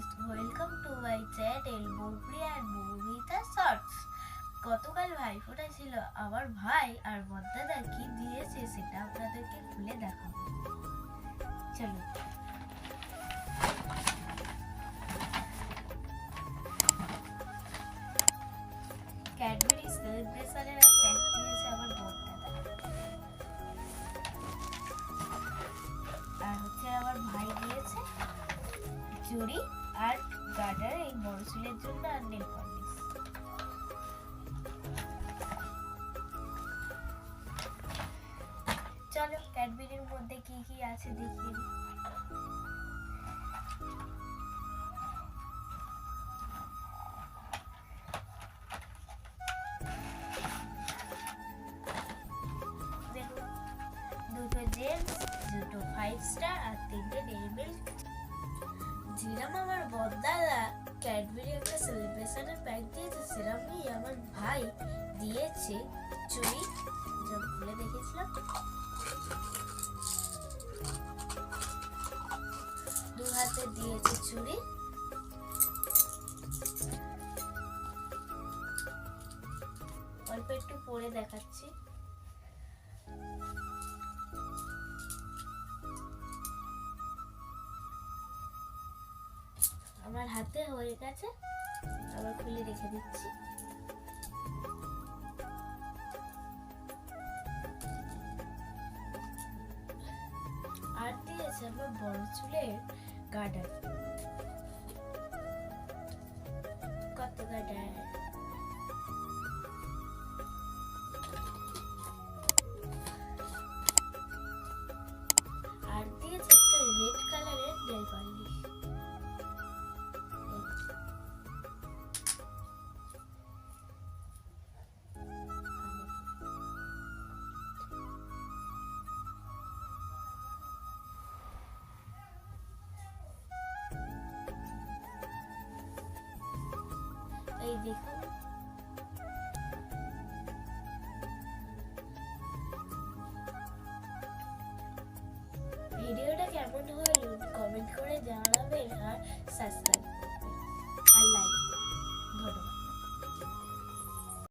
Guys welcome to my channel Boupri and Boumita shorts গতকাল ভাইফোঁটা ছিল, আমার ভাই আর বদ্দাদা কি দিয়েছে সেটা আপনাদেরকে খুলে দেখাবো। চলো। ক্যাডবেরি সেলিব্রেশনের এক দিয়েছে আমার বদ্দাদা। আর হচ্ছে আমার ভাই দিয়েছে চুড়ি গার্ডার এই বড় চুলের জন্য আর নেল পলিশ চলো, ক্যাডবেরির মধ্যে কি কি আছে দেখুন দুটো জেমস দুটো ফাইভ স্টার আর তিনটে যেরম আমার বদ্দাদা ক্যাডবেরি একটা সেলিব্রেশনের প্যাক দিয়েছে সেরকমই আমার ভাই দিয়েছে চুড়ি যা খুলে দেখেছিলাম। দু হাতে দিয়েছে চুড়ি অল্প একটু পরে দেখাচ্ছি। আমার হাতে হয়ে গেছে। আবার খুলে রেখে দিচ্ছি। আর দিয়েছে আমার বড় চুলের গার্ডার। দেখুন ভিডিওটা কেমন হলো? কমেন্ট করে জানাবেন আর সাবস্ক্রাইব